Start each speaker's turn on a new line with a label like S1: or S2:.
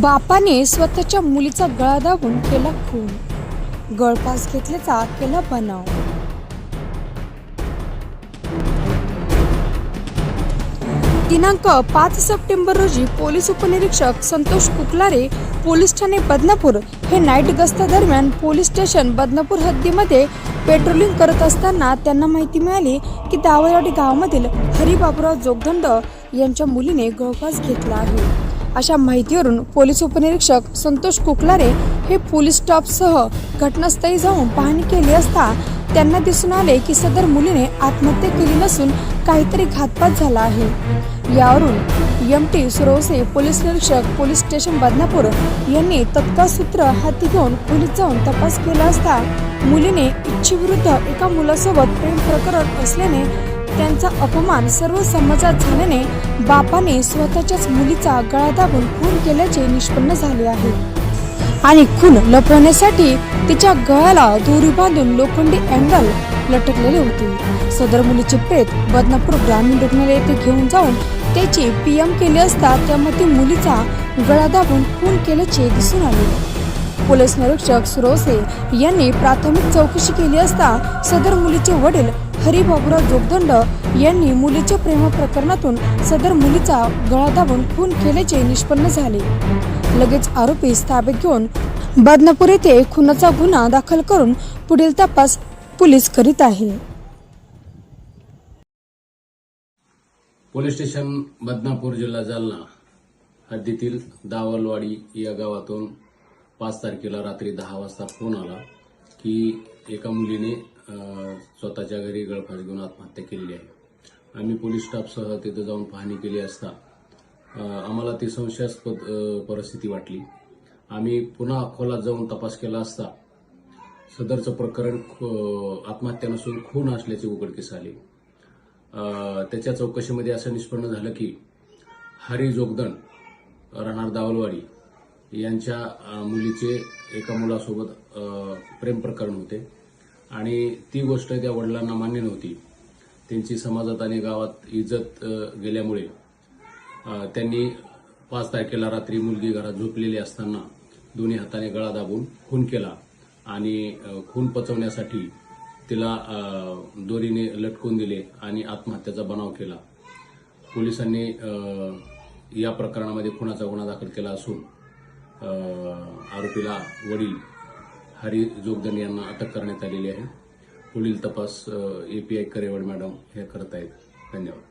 S1: बापाने स्वतःच्या मुलीचा गळा दाबून केला खून. गळपास घेतल्याचा केला बनाव. दिनांक पाच सप्टेंबर रोजी पोलीस उपनिरीक्षक संतोष कुकलारे पोलीस ठाणे बदनापूर हे नाईट गस्तादरम्यान पोलीस स्टेशन बदनापूर हद्दीमध्ये पेट्रोलिंग करत असताना त्यांना माहिती मिळाली की दावरवाडी गावामधील हरिबाबुराव जोगदंड यांच्या मुलीने गळपास घेतला आहे. अशा माहितीवरून पोलीस उपनिरीक्षक संतोष कुकलारे हे पोलीस स्टॉपसह घटनास्थळी जाऊन पाहणी केली असता त्यांना दिसून आले की सदर मुलीने आत्महत्या केली नसून काहीतरी घातपात झाला आहे. यावरून एम टी सुरवसे पोलीस निरीक्षक पोलीस स्टेशन बदनापूर यांनी तत्काळ सूत्र हाती घेऊन पोलीस जाऊन तपास केला असता मुलीने इच्छेविरुद्ध एका मुलासोबत प्रेम प्रकरण असल्याने त्यांचा अपमान सर्व समाजात झाल्याने बापाने स्वतःच्याच मुलीचा गळा दाबून खून केल्याचे निष्पन्न झाले आहे. आणि खून लपवण्यासाठी तिच्या गळ्याला दोरी बांधून लोखंडी अँगल लटकलेले होते. सदर मुलीचे प्रेत बदनापूर ग्रामीण रुग्णालय येथे घेऊन जाऊन त्याची पीएम केली असता त्यामध्ये मुलीचा गळा दाबून खून केल्याचे दिसून आले. पोलीस निरीक्षक सुरोसे यांनी प्राथमिक चौकशी केली असता सदर मुलीचे वडील हरिबाबुराव जोगदंड यांनी मुलीच्या प्रेम प्रकरणातून सदर मुलीचा गळा दाबून खून केल्याचे निष्पन्न झाले. लगेच आरोपीस ताब्यात घेऊन बदनापूर येथे खुनाचा गुन्हा दाखल करून पुढील तपास पोलीस करीत आहे.
S2: पोलीस स्टेशन बदनापूर जिल्हा जालना हद्दीतील दावलवाडी या गावातून पाच तारखेला रात्री दहा वाजता फोन आला की एका मुलीने स्वतःच्या घरी गळफास घेऊन आत्महत्या केलेली आहे. आम्ही पोलीस स्टाफसह तिथं जाऊन पाहणी केली असता आम्हाला ती संशयास्पद परिस्थिती वाटली. आम्ही पुन्हा अकोला जाऊन तपास केला असता सदरचं प्रकरण आत्महत्या नसून खून असल्याचे उघडकीस आले. त्याच्या चौकशीमध्ये असं निष्पन्न झालं की हरी जोगदण राहणार दावलवाडी यांच्या मुलीचे एका मुलासोबत प्रेम प्रकरण होते. आणि ती गोष्ट त्या वडिलांना मान्य नव्हती. त्यांची समाजात आणि गावात इज्जत गेल्यामुळे त्यांनी पाच तारखेला रात्री मुलगी घरात झोपलेली असताना दोन्ही हाताने गळा दाबून खून केला आणि खून पचवण्यासाठी तिला दोरीने लटकून दिले आणि आत्महत्याचा बनाव केला. पोलिसांनी या प्रकरणामध्ये खुनाचा गुन्हा दाखल केला असून आरोपीला वडील हरी जोगदन यांना अटक करण्यात आलेली आहे. पुढील तपास A P I Karewad madam हे करत आहेत धन्यवाद.